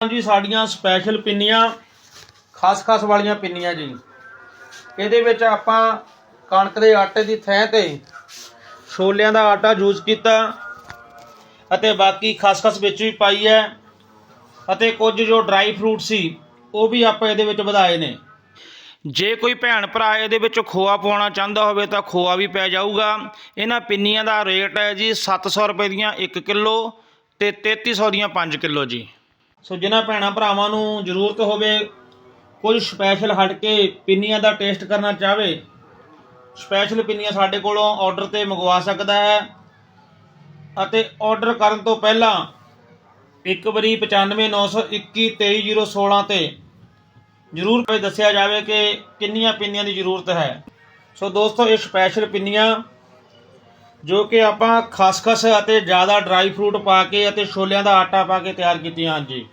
ਜੀ ਸਾਡੀਆਂ ਸਪੈਸ਼ਲ ਪਿੰਨੀਆਂ ਖਸਖਸ ਵਾਲੀਆਂ ਪਿੰਨੀਆਂ ਜੀ। ਇਹਦੇ ਵਿੱਚ ਆਪਾਂ ਕਣਕ ਦੇ ਆਟੇ ਦੀ ਥੈਂ ਤੇ ਛੋਲਿਆਂ ਦਾ ਆਟਾ ਯੂਜ਼ ਕੀਤਾ ਅਤੇ ਬਾਕੀ ਖਸਖਸ ਵਿੱਚ ਵੀ ਪਾਈ ਹੈ ਅਤੇ ਕੁਝ ਜੋ ਡਰਾਈ ਫਰੂਟ ਸੀ, ਉਹ ਵੀ ਆਪਾਂ ਇਹਦੇ ਵਿੱਚ ਵਧਾਏ ਨੇ। ਜੇ ਕੋਈ ਭੈਣ ਭਰਾ ਇਹਦੇ ਵਿੱਚ ਖੋਆ ਪਾਉਣਾ ਚਾਹੁੰਦਾ ਹੋਵੇ ਤਾਂ ਖੋਆ ਵੀ ਪੈ ਜਾਊਗਾ। ਇਹਨਾਂ ਪਿੰਨੀਆਂ ਦਾ ਰੇਟ ਹੈ ਜੀ 700 ਰੁਪਏ ਦੀਆਂ 1 ਕਿਲੋ ਤੇ 3300 ਦੀਆਂ 5 ਕਿਲੋ ਜੀ। ਸੋ ਜਿਨ੍ਹਾਂ ਭੈਣਾਂ ਭਰਾਵਾਂ ਨੂੰ ਜ਼ਰੂਰਤ ਹੋਵੇ, ਕੁਝ ਸਪੈਸ਼ਲ ਹਟ ਕੇ ਪਿੰਨੀਆਂ ਦਾ ਟੇਸਟ ਕਰਨਾ ਚਾਹਵੇ ਸਪੈਸ਼ਲ ਪਿੰਨੀਆਂ ਸਾਡੇ ਕੋਲੋਂ ਆਰਡਰ ਤੇ ਮੰਗਵਾ ਸਕਦਾ ਹੈ। ਅਤੇ ਆਰਡਰ ਕਰਨ ਤੋਂ ਪਹਿਲਾਂ ਇੱਕ ਵਾਰੀ 9591223016 ਤੇ ਜ਼ਰੂਰ ਕੋਈ ਦੱਸਿਆ ਜਾਵੇ ਕਿ ਕਿੰਨੀਆਂ ਪਿੰਨੀਆਂ ਦੀ ਜ਼ਰੂਰਤ ਹੈ। ਸੋ ਦੋਸਤੋ, ਇਹ ਸਪੈਸ਼ਲ ਪਿੰਨੀਆਂ ਜੋ ਕਿ ਆਪਾਂ ਖਸਖਸ ਅਤੇ ਜ਼ਿਆਦਾ ਡਰਾਈ ਫਰੂਟ ਪਾ ਕੇ ਅਤੇ ਛੋਲਿਆਂ ਦਾ ਆਟਾ ਪਾ ਕੇ ਤਿਆਰ ਕੀਤੀਆਂ ਹਨ ਜੀ।